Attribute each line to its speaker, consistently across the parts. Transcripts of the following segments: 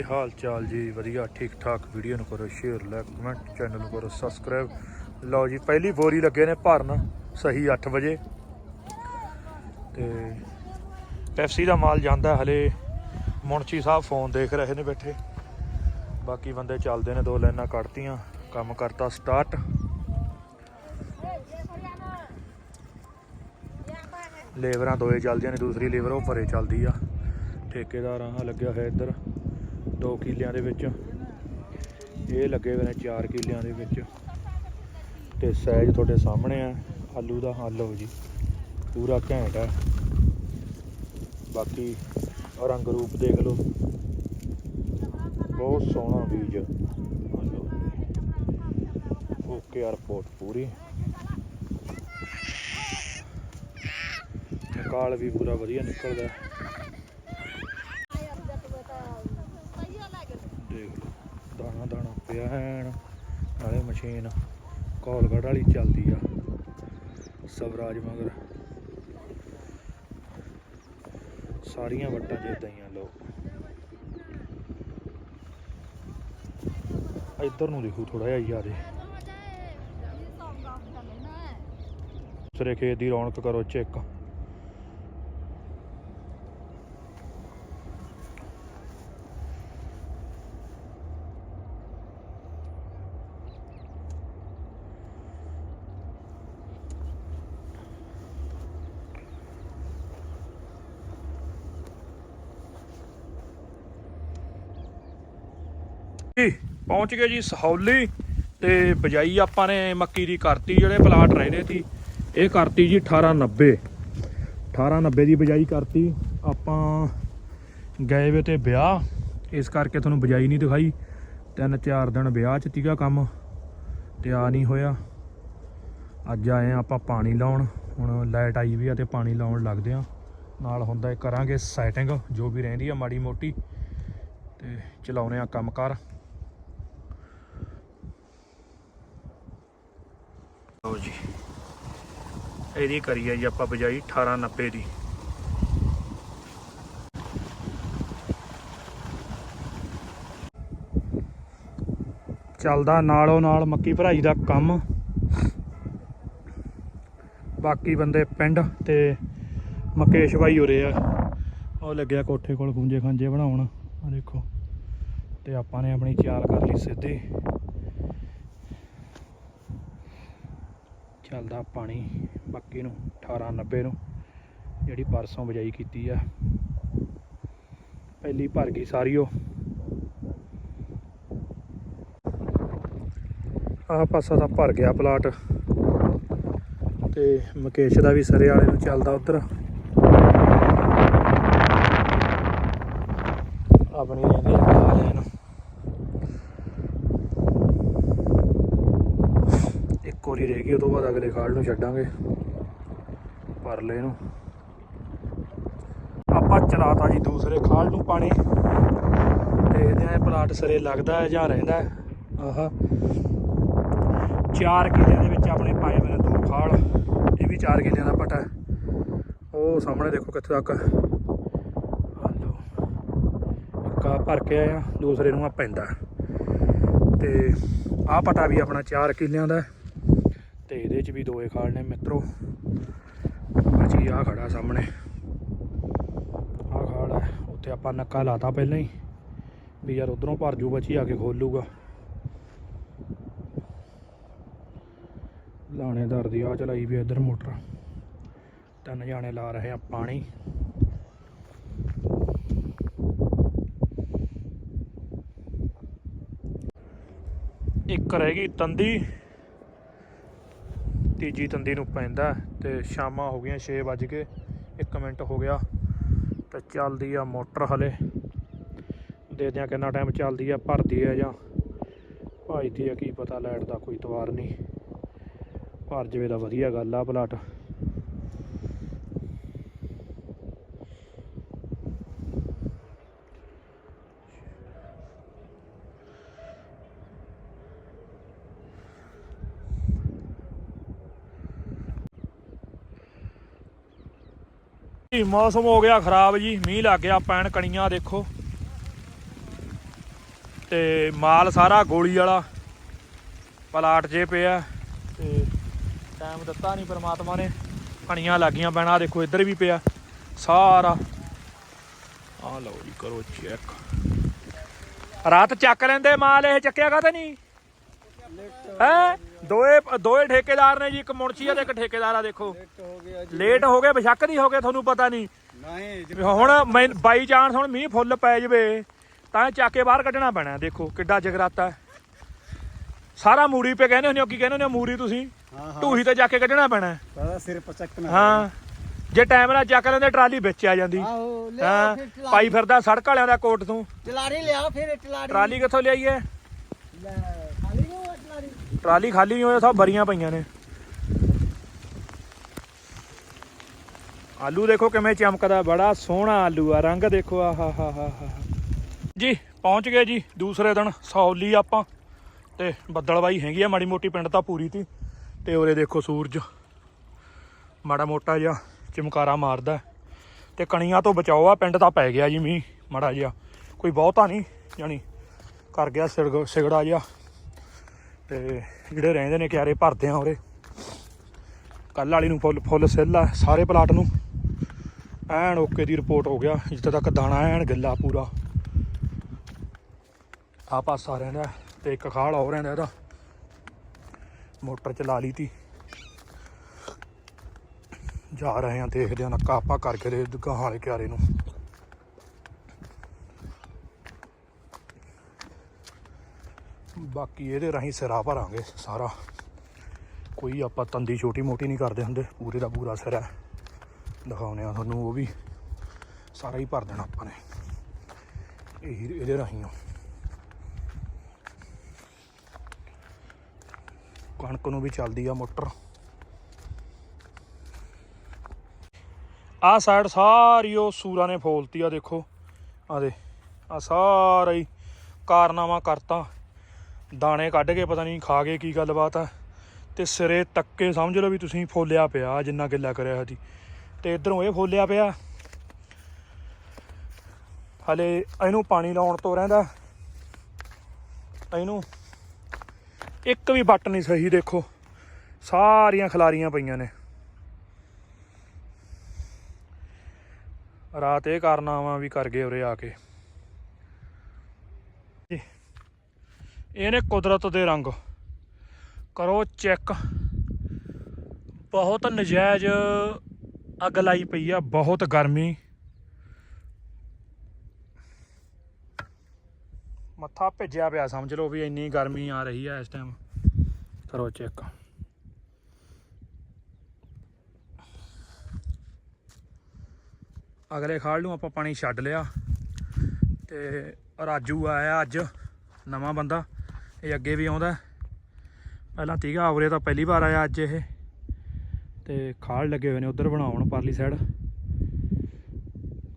Speaker 1: ਕੀ ਹਾਲ ਚਾਲ ਜੀ? ਵਧੀਆ ਠੀਕ ਠਾਕ ਵੀਡੀਓ ਨੂੰ ਕਰੋ ਸ਼ੇਅਰ ਲਾਈਕ ਕਮੈਂਟ ਚੈਨਲ ਨੂੰ ਕਰੋ ਸਬਸਕ੍ਰਾਈਬ ਲਓ ਜੀ, ਪਹਿਲੀ ਬੋਰੀ ਲੱਗੇ ਨੇ ਭਰਨ, ਸਹੀ 8 ਵਜੇ। ਤੇ ਪੈਪਸੀ ਦਾ ਮਾਲ ਜਾਂਦਾ ਹਲੇ। ਮੁਨਸ਼ੀ ਸਾਹਿਬ ਫੋਨ ਦੇਖ ਰਹੇ ਨੇ ਬੈਠੇ। ਬਾਕੀ ਬੰਦੇ ਚੱਲਦੇ ਨੇ, ਦੋ ਲਾਈਨਾਂ ਕੱਢਤੀਆਂ, ਕੰਮ ਕਰਤਾ ਸਟਾਰਟ ਲੇਬਰਾਂ ਦੋਏ ਚੱਲਦੀਆਂ ਨੇ, ਦੂਸਰੀ ਲੇਬਰ ਉਹ ਪਰੇ ਚੱਲਦੀ ਆ। ਠੇਕੇਦਾਰ ਆ ਲੱਗਿਆ ਹੋਇਆ ਇੱਧਰ। 2 ਕਿੱਲਿਆਂ ਦੇ ਵਿੱਚ। ਇਹ ਲੱਗੇ ਹੋਏ ਨੇ 4 ਕਿੱਲਿਆਂ ਦੇ ਵਿੱਚ। ਤੇ ਸਾਈਜ਼ ਤੁਹਾਡੇ ਸਾਹਮਣੇ ਆ। ਆਲੂ ਦਾ ਹੱਲ ਹੋ ਜੀ। ਪੂਰਾ ਘੈਂਟ ਹੈ ਬਾਕੀ ਰੰਗ ਰੂਪ ਦੇਖ ਲਓ। ਬਹੁਤ ਸੋਹਣਾ ਬੀਜ। ਓਕੇ ਰਿਪੋਰਟ ਪੂਰੀ। ਕਾਲ ਵੀ ਪੂਰਾ ਵਧੀਆ ਨਿਕਲਦਾ ਦੇਖ ਲਓ ਦਾਣਾ ਦਾਣਾ ਪਿਆ ਐਨ ਨਾਲੇ ਮਸ਼ੀਨ ਕੋਲਗੜ ਵਾਲੀ ਚੱਲਦੀ ਆ। ਸਵਰਾਜ ਮਗਰ। ਸਾਰੀਆਂ ਵੱਟਾਂ ਜਿੱਦਾਂ ਹੀ ਆ ਲੋ ਇੱਧਰ ਨੂੰ ਦੇਖੋ ਥੋੜਾ ਜਿਹਾ ਯਾਦੇ ਸਰੇ ਖੇਤ ਦੀ ਰੌਣਕ ਕਰੋ ਚੈੱਕ। ਜੀ, ਪਹੁੰਚ ਗਏ ਜੀ ਸਹੌਲੀ ਤੇ ਬਜਾਈ ਆਪਾਂ ਨੇ ਮੱਕੀ ਦੀ ਕਰਤੀ ਜਿਹੜੇ ਪਲਾਟ ਰਹਿੰਦੇ ਸੀ। ਇਹ ਕਰਤੀ ਜੀ 1890 1890 ਦੀ ਬਜਾਈ ਕਰਤੀ। ਆਪਾਂ ਗਏ ਵੇ ਤੇ ਵਿਆਹ। ਇਸ ਕਰਕੇ ਤੁਹਾਨੂੰ ਬਜਾਈ ਨਹੀਂ ਦਿਖਾਈ। ਤਿੰਨ ਚਾਰ ਦਿਨ ਵਿਆਹ ਚ ਤੀਗਾ ਕੰਮ ਤੇ ਆ ਨਹੀਂ ਹੋਇਆ। ਅੱਜ ਆਏ ਆ ਆਪਾਂ ਪਾਣੀ ਲਾਉਣ। ਹੁਣ ਲਾਈਟ ਆਈ ਵੀ ਆ ਤੇ ਪਾਣੀ ਲਾਉਣ ਲੱਗਦੇ ਆ ਨਾਲ ਹੁੰਦਾ ਇਹ ਕਰਾਂਗੇ ਸੈਟਿੰਗ ਜੋ ਵੀ ਰਹਿੰਦੀ ਆ ਮਾੜੀ ਮੋਟੀ। ਤੇ ਚਲਾਉਨੇ ਆ ਕੰਮ ਲਓ ਜੀ। ਇਹਦੀ ਕਰੀ ਆ ਜੀ ਆਪਾਂ ਬਜਾਈ 1890 ਦੀ। ਚੱਲਦਾ ਨਾਲੋਂ ਨਾਲ ਮੱਕੀ ਭਰਾਈ ਦਾ ਕੰਮ। ਬਾਕੀ ਬੰਦੇ ਪਿੰਡ ਤੇ ਮਕੇਸ਼ ਭਾਈ ਉਰੇ ਆ। ਉਹ ਲੱਗਿਆ ਕੋਠੇ ਕੋਲ ਖੁੰਝੇ ਖਾਂਜੇ ਬਣਾਉਣ। ਆ ਦੇਖੋ। ਤੇ ਆਪਾਂ ਨੇ ਆਪਣੀ ਚਾਲ ਕਰ ਲਈ ਸਿੱਧੀ। ਚੱਲਦਾ ਪਾਣੀ ਬਾਕੀ ਨੂੰ 1890 ਨੂੰ, ਜਿਹੜੀ ਪਰਸੋਂ ਬਜਾਈ ਕੀਤੀ ਆ। ਪਹਿਲੀ ਭਰ ਗਈ ਸਾਰੀ ਉਹ। ਆਹ ਪਾਸਾ ਤਾਂ ਭਰ ਗਿਆ ਪਲਾਟ। ਤੇ ਮੁਕੇਸ਼ ਦਾ ਵੀ ਸਰੇ ਵਾਲੇ ਨੂੰ ਚੱਲਦਾ ਉਧਰ। ਆਪਣੀ ਰਹਿੰਦੀ ਆ ਵਾਲੇ ਨੂੰ ਇੱਕ ਕੋਰੀ ਰਹਿ ਗਈ, ਉਹ ਤੋਂ ਬਾਅਦ ਅਗਲੇ ਖਾਲ ਨੂੰ ਛੱਡਾਂਗੇ। ਪਰਲੇ ਨੂੰ। ਇਹਨੂੰ ਆਪਾਂ ਚਲਾਤਾ ਜੀ ਦੂਸਰੇ ਖਾਲ ਨੂੰ ਪਾਣੀ। ਦੇਖਦੇ ਆਂ ਇਹ ਪਲਾਟ ਸਰੇ ਲੱਗਦਾ ਹੈ ਜਾਂ ਰਹਿੰਦਾ ਹੈ। ਆਹਾ। ਚਾਰ ਕਿੱਲਿਆਂ ਦੇ ਵਿੱਚ ਆਪਣੇ ਪਾਏ ਹੋਏ ਨੇ ਦੋ ਖਾਲ ਇਹ ਵੀ ਚਾਰ ਕਿੱਲਿਆਂ ਦਾ ਪਟਾ ਉਹ ਸਾਹਮਣੇ ਦੇਖੋ ਕਿੱਥੇ ਤੱਕ ਆਹ ਲਓ ਇੱਕ ਆਹ ਭਰ ਕੇ ਆਇਆ ਦੂਸਰੇ ਨੂੰ ਆ ਪੈਂਦਾ ਤੇ ਆਹ ਪਟਾ ਵੀ ਆਪਣਾ ਚਾਰ ਕਿੱਲਿਆਂ ਦਾ ਤੇ ਇਹਦੇ ਚ ਵੀ ਦੋਏ ਖਾਲ ਨੇ ਮਿੱਤਰੋ। ਅਜੀ ਆ ਖੜਾ ਸਾਹਮਣੇ। ਆ ਖਾਲ ਹੈ, ਉੱਥੇ ਆਪਾਂ ਨੱਕਾ ਲਾਤਾ ਪਹਿਲਾਂ ਹੀ, ਵੀ ਯਾਰ ਉਧਰੋਂ ਭਰ ਜੂ, ਬੱਚੀ ਆ ਕੇ ਖੋਲੂਗਾ ਲਾਣੇਦਾਰ ਦੀ ਆ ਚਲਾਈ ਵੀ ਇੱਧਰ ਮੋਟਰ। ਤਿੰਨ ਜਾਣੇ ਲਾ ਰਹੇ ਆ ਪਾਣੀ। ਇੱਕ ਰਹਿ ਗਈ ਤੰਦੀ। ਤੀਜੀ ਤੰਦੀ ਨੂੰ ਪੈਂਦਾ ਤੇ ਸ਼ਾਮਾਂ ਹੋ ਗਈਆਂ 6 ਵੱਜ ਕੇ 1 ਮਿੰਟ ਹੋ ਗਿਆ ਤੇ ਚੱਲਦੀ ਆ ਮੋਟਰ ਹਲੇ। ਦੇਖਦੇ ਆ ਕਿੰਨਾ ਟਾਈਮ ਚੱਲਦੀ ਆ, ਭਰਦੀ ਆ ਜਾਂ ਭਜਦੀ ਆ, ਕੀ ਪਤਾ ਲਾਈਟ ਦਾ ਕੋਈ ਤਵਾਰ ਨਹੀਂ। ਭਰ ਜਵੇ ਦਾ ਵਧੀਆ ਗੱਲ ਆ ਪਲਾਟ ਜੀ, ਮੌਸਮ ਹੋ ਗਿਆ ਖਰਾਬ ਜੀ, ਮੀਂਹ ਲੱਗ ਗਿਆ, ਪੈਣ ਕਣੀਆਂ ਦੇਖੋ। ਤੇ ਮਾਲ ਸਾਰਾ ਗੋਲੀ ਵਾਲਾ, ਪਲਾਟ ਜੇ ਪਿਆ। ਤੇ ਟਾਈਮ ਦਿੱਤਾ ਨਹੀਂ ਪ੍ਰਮਾਤਮਾ ਨੇ, ਕਣੀਆਂ ਲੱਗੀਆਂ ਪੈਣਾ ਦੇਖੋ, ਇੱਧਰ ਵੀ ਪਿਆ, ਸਾਰਾ। ਆ ਲਓ ਜੀ, ਕਰੋ ਚੈੱਕ ਰਾਤ ਚੱਕ ਲੈਂਦੇ ਮਾਲ, ਇਹ ਚੱਕਿਆ ਕਾਤੇ ਨਹੀਂ ਹੈ? ਦੋਏ ਦੋਏ ਠੇਕੇਦਾਰ ਨੇ ਜੀ ਇੱਕ ਮੁਨਸ਼ੀ ਆ ਤੇ ਇੱਕ ਠੇਕੇਦਾਰ ਆ ਦੇਖੋ।
Speaker 2: ਹੋ ਗਿਆ ਜੀ
Speaker 1: ਲੇਟ ਹੋ ਗਏ ਬਸ਼ੱਕ ਦੀ ਹੋ ਗਏ ਤੁਹਾਨੂੰ ਪਤਾ ਨਹੀਂ।
Speaker 2: ਨਹੀਂ
Speaker 1: ਵੀ ਹੁਣ ਮੈਂ ਬਾਈ ਚਾਂਸ ਹੁਣ ਮੀਂਹ ਫੁੱਲ ਪੈ ਜਵੇ ਤਾਂ ਇਹ ਚੱਕ ਕੇ ਬਾਹਰ ਕੱਢਣਾ ਪੈਣਾ ਦੇਖੋ ਕਿੱਡਾ ਜਗਰਾਤਾ। ਹੈ ਸਾਰਾ ਮੂਰੀ ਪੇ ਕਹਿੰਦੇ ਹੁੰਦੇ ਹੋ ਕੀ ਕਹਿੰਦੇ ਹੁੰਦੇ ਹੋ ਮੂਰੀ ਤੁਸੀਂ?
Speaker 2: ਹਾਂ ਹਾਂ।
Speaker 1: ਢੂਹੀ ਤੇ ਜਾ ਕੇ ਕੱਢਣਾ ਪੈਣਾ। ਹੈ।
Speaker 2: ਸਾਰਾ ਸਿਰ ਪਚਕਣਾ
Speaker 1: ਹਾਂ। ਜੇ ਟਾਈਮ ਨਾਲ ਚੱਕ ਲੈਂਦੇ ਟਰਾਲੀ ਵਿੱਚ ਆ ਜਾਂਦੀ।
Speaker 3: ਆਹੋ ਲਿਆ
Speaker 1: ਹਾਂ।
Speaker 3: ਫਿਰ ਟਲਾਰੀ
Speaker 1: ਪਾਈ ਫਿਰਦਾ ਸੜਕ ਵਾਲਿਆਂ ਦਾ ਕੋਟ ਤੋਂ।
Speaker 3: ਟਲਾਰੀ ਲਿਆ ਫਿਰ ਟਲਾਰੀ
Speaker 1: ਟਰਾਲੀ ਕਿੱਥੋਂ ਲਿਆਈਏ?
Speaker 3: ਲੈ। ਖਾਲੀ ਨੂੰ ਟਲਾਰੀ
Speaker 1: ਟਰਾਲੀ ਖਾਲੀ ਨਹੀਂ ਹੋਇਆ, ਸਭ ਬਰੀਆਂ ਪਈਆਂ ਨੇ। ਆਲੂ ਦੇਖੋ ਕਿਵੇਂ ਚਮਕਦਾ, ਬੜਾ ਸੋਹਣਾ ਆਲੂ ਆ, ਰੰਗ ਦੇਖੋ ਆ ਹਾ ਹਾ ਹਾ ਜੀ, ਪਹੁੰਚ ਗਏ ਜੀ ਦੂਸਰੇ ਦਿਨ, ਸੌਲੀ ਆਪਾਂ, ਤੇ ਬੱਦਲਵਾਈ ਹੈਗੀ ਆ, ਮਾੜੀ ਮੋਟੀ ਪਿੰਡ ਤਾਂ ਪੂਰੀ ਤੀ, ਤੇ ਉਰੇ ਦੇਖੋ ਸੂਰਜ, ਮਾੜਾ ਮੋਟਾ ਜਿਹਾ ਚਮਕਾਰਾ ਮਾਰਦਾ ਤੇ ਕਣੀਆਂ ਤੋਂ ਬਚਾਓ ਆ, ਪਿੰਡ ਤਾਂ ਪੈ ਗਿਆ ਜੀ ਮੀਂਹ, ਮਾੜਾ ਜਿਹਾ, ਕੋਈ ਬਹੁਤਾ ਨਹੀਂ, ਜਾਣੀ, ਕਰ ਗਿਆ ਸਿਰਗ- ਸਿਗੜਾ ਜਿਹਾ। ਤੇ ਜਿਹੜੇ ਰਹਿੰਦੇ ਨੇ ਕਿਆਰੇ ਭਰਦੇ ਆ ਉਰੇ। ਕੱਲ ਵਾਲੀ ਨੂੰ ਫੁੱਲ ਫੁੱਲ ਸਿੱਲ ਆ ਸਾਰੇ ਪਲਾਟ ਨੂੰ। ਐਨ ਓਕੇ ਦੀ ਰਿਪੋਰਟ ਹੋ ਗਿਆ, ਜਿੱਥੇ ਤੱਕ ਦਾਣਾ ਐਨ ਗਿੱਲਾ ਪੂਰਾ। ਆ ਪਾਸਾ ਰਹਿੰਦਾ ਤੇ ਇੱਕ ਖਾਲ ਹੋ ਰਹਿੰਦਾ ਇਹਦਾ। ਮੋਟਰ ਚਲਾ ਲਈ ਤੀ। ਜਾ ਰਹੇ ਆ ਦੇਖਦੇ ਆ ਨੱਕਾ ਆਪਾਂ ਕਰਕੇ ਦੇ ਗਾਹਾਂ ਵਾਲੇ ਕਿਆਰੇ ਨੂੰ। ਬਾਕੀ ਇਹਦੇ ਰਾਹੀਂ ਸਿਰਾ ਭਰਾਂਗੇ ਸਾਰਾ। ਕੋਈ ਆਪਾਂ ਤੰਦੀ ਛੋਟੀ ਮੋਟੀ ਨਹੀਂ ਕਰਦੇ ਹੁੰਦੇ, ਪੂਰੇ ਦਾ ਪੂਰਾ ਸਿਰਾ ਦਿਖਾਉਨੇ ਆ ਤੁਹਾਨੂੰ, ਉਹ ਵੀ ਸਾਰਾ ਹੀ ਭਰ ਦੇਣਾ ਆਪਾਂ ਨੇ। ਇਹੀ, ਇਹਦੇ ਰਾਹੀਂ ਆ। ਕਣਕ ਨੂੰ ਵੀ ਚੱਲਦੀ ਆ ਮੋਟਰ। ਆ ਸਾਈਡ ਸਾਰੀ ਉਹ ਸੂਰਾਂ ਨੇ ਫੋਲਤੀ ਆ, ਦੇਖੋ। ਆ ਦੇ ਆ ਸਾਰਾ ਹੀ ਕਾਰਨਾਮਾ ਕਰਤਾ। ਦਾਣੇ ਕੱਢ ਕੇ ਪਤਾ ਨਹੀਂ ਖਾ ਗਏ ਕੀ ਗੱਲਬਾਤ ਆ। ਤੇ ਸਿਰੇ ਤੱਕੇ ਸਮਝ ਲਓ ਵੀ ਤੁਸੀਂ ਫੋਲਿਆ ਪਿਆ ਜਿੰਨਾ ਗਿੱਲਾ ਕਰਿਆ ਹੋਇਆ ਸੀ। ਤੇ ਇਧਰੋਂ ਇਹ ਫੋਲਿਆ ਪਿਆ। ਹਲੇ ਇਹਨੂੰ ਪਾਣੀ ਲਾਉਣ ਤੋਂ ਰਹਿੰਦਾ। ਇਹਨੂੰ ਇੱਕ ਵੀ ਬੱਟ ਨਹੀਂ ਸਹੀ, ਦੇਖੋ। ਸਾਰੀਆਂ ਖਲਾਰੀਆਂ ਪਈਆਂ ਨੇ। ਰਾਤ ਇਹ ਕਾਰਨਾਮਾ ਵੀ ਕਰ ਗਏ ਉਰੇ ਆ ਕੇ। ਇਹਨੇ ਕੁਦਰਤ ਦੇ ਰੰਗ। ਕਰੋ ਚੈੱਕ। ਬਹੁਤ ਨਜਾਇਜ਼ ਅੱਗ ਲਾਈ ਪਈ ਆ, ਬਹੁਤ ਗਰਮੀ। ਮੱਥਾ ਭਿੱਜਿਆ ਪਿਆ, ਸਮਝ ਲਓ ਵੀ ਇੰਨੀ ਗਰਮੀ ਆ ਰਹੀ ਆ ਇਸ ਟਾਈਮ ਕਰੋ ਚੈੱਕ। ਅਗਲੇ ਖਾਲ ਨੂੰ ਆਪਾਂ ਪਾਣੀ ਛੱਡ ਲਿਆ ਤੇ ਰਾਜੂ ਆਇਆ ਅੱਜ, ਨਵਾਂ ਬੰਦਾ। ਇਹ ਅੱਗੇ ਵੀ ਆਉਂਦਾ। ਪਹਿਲਾਂ ਤੀਗਾ ਆਵਰੇ ਤਾਂ ਪਹਿਲੀ ਵਾਰ ਆਇਆ ਅੱਜ ਇਹ। ਤੇ ਖਾਲ ਲੱਗੇ ਹੋਏ ਨੇ ਉਧਰ ਬਣਾਉਣ, ਪਰਲੀ ਸਾਈਡ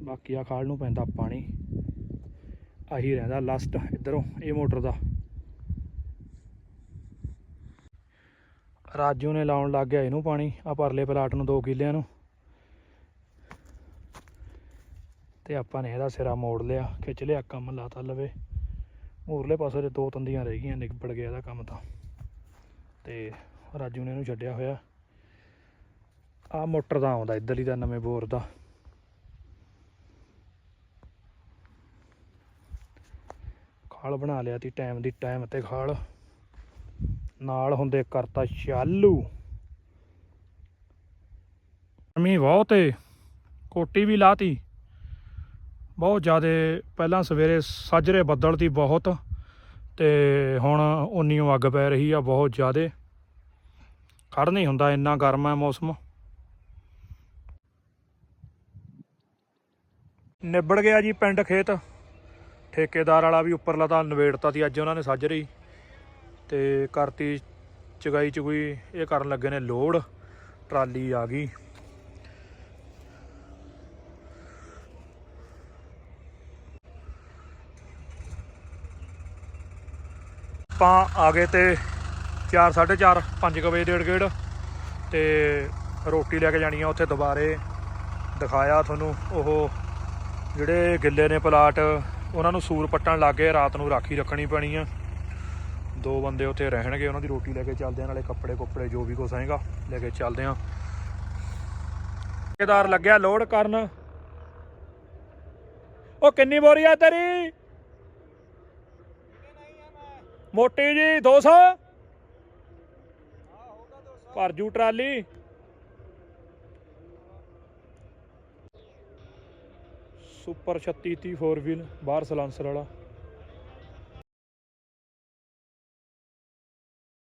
Speaker 1: ਬਾਕੀ ਆ ਖਾਲ ਨੂੰ ਪੈਂਦਾ ਪਾਣੀ। ਆਹੀ ਰਹਿੰਦਾ ਲਾਸਟ ਇਧਰੋਂ ਇਹ ਮੋਟਰ ਦਾ। ਰਾਜੂ ਨੇ ਲਾਉਣ ਲੱਗ ਗਿਆ ਇਹਨੂੰ ਪਾਣੀ ਆ ਪਰਲੇ ਪਲਾਟ ਨੂੰ 2 ਕਿੱਲਿਆਂ ਨੂੰ। ਤੇ ਆਪਾਂ ਨੇ ਇਹਦਾ ਸਿਰਾ ਮੋੜ ਲਿਆ, ਖਿੱਚ ਲਿਆ, ਕੰਮ ਲਾਤਾ ਲਵੇ। ਮੂਰਲੇ ਪਾਸੇ ਦੇ ਦੋ ਤੰਦੀਆਂ ਰਹਿ ਗਈਆਂ ਨਿਬੜ ਗਿਆ ਇਹਦਾ ਕੰਮ ਤਾਂ। ਤੇ ਰਾਜੂ ਨੇ ਇਹਨੂੰ ਛੱਡਿਆ ਹੋਇਆ। ਆ ਮੋਟਰ ਦਾ ਆਉਂਦਾ ਇੱਧਰਲੀ ਦਾ, ਨਵੇਂ ਬੋਰ ਦਾ। ਖਾਲ ਬਣਾ ਲਿਆ ਤੀ, ਟਾਈਮ ਦੀ ਟਾਈਮ ਤੇ ਖਾਲ। ਨਾਲ ਹੁੰਦੇ ਕਰਤਾ ਚਾਲੂ ਮੀ ਬਹੁਤ ਏ ਕੋਟੀ ਵੀ ਲਾਤੀ। ਬਹੁਤ ਜ਼ਿਆਦਾ ਪਹਿਲਾਂ ਸਵੇਰੇ ਸਾਜਰੇ ਬੱਦਲ ਤੀ ਬਹੁਤ ਤੇ ਹੁਣ ਉਨੀਓ ਅੱਗ ਪੈ ਰਹੀ ਆ ਬਹੁਤ ਜ਼ਿਆਦਾ। ਖੜ ਨਹੀਂ ਹੁੰਦਾ ਇੰਨਾ ਗਰਮ ਹੈ ਮੌਸਮ। ਨਿਬੜ ਗਿਆ ਜੀ ਪਿੰਡ ਖੇਤ। ਠੇਕੇਦਾਰ ਵਾਲਾ ਵੀ ਉੱਪਰਲਾ ਤਾਂ ਨਵੇੜਤਾ ਸੀ, ਅੱਜ ਉਹਨਾਂ ਨੇ ਸਾਜਰੇ ਹੀ। ਤੇ ਕਰਤੀ ਚਗਾਈ ਚਗੂਈ, ਇਹ ਕਰਨ ਲੱਗੇ ਨੇ ਲੋਡ ਟਰਾਲੀ ਆ ਗਈ। ਆਪਾਂ ਆ ਗਏ ਤੇ 4 4:30 5 ਵਜੇ ਡੇਢ ਗੇੜ ਤੇ ਰੋਟੀ ਲੈ ਕੇ ਜਾਣੀ ਆ ਉੱਥੇ ਦੁਬਾਰੇ। ਦਿਖਾਇਆ ਤੁਹਾਨੂੰ ਉਹ ਜਿਹੜੇ ਗਿੱਲੇ ਨੇ ਪਲਾਟ, ਉਹਨਾਂ ਨੂੰ ਸੂਰ ਪੱਟਣ ਲੱਗ ਗਏ, ਰਾਤ ਨੂੰ ਰਾਖੀ ਰੱਖਣੀ ਪੈਣੀ ਆ। ਦੋ ਬੰਦੇ ਉੱਥੇ ਰਹਿਣਗੇ, ਉਹਨਾਂ ਦੀ ਰੋਟੀ ਲੈ ਕੇ ਚੱਲਦੇ ਆ, ਨਾਲੇ ਕੱਪੜੇ ਕੁੱਪੜੇ ਜੋ ਵੀ ਕੁਛ ਹੈਗਾ ਲੈ ਕੇ ਚੱਲਦੇ ਆ। ਠੇਕੇਦਾਰ ਲੱਗਿਆ ਲੋਡ ਕਰਨ। ਉਹ ਕਿੰਨੀ ਬੋਰੀ ਆ ਤੇਰੀ? ਮੋਟੀ ਜੀ 200 ਭਰ ਜੂ ਟਰਾਲੀ। ਸੁਪਰ 36 30 4 ਵੀਲ ਬਾਹਰ ਸਲਾਂਸਰ ਵਾਲਾ।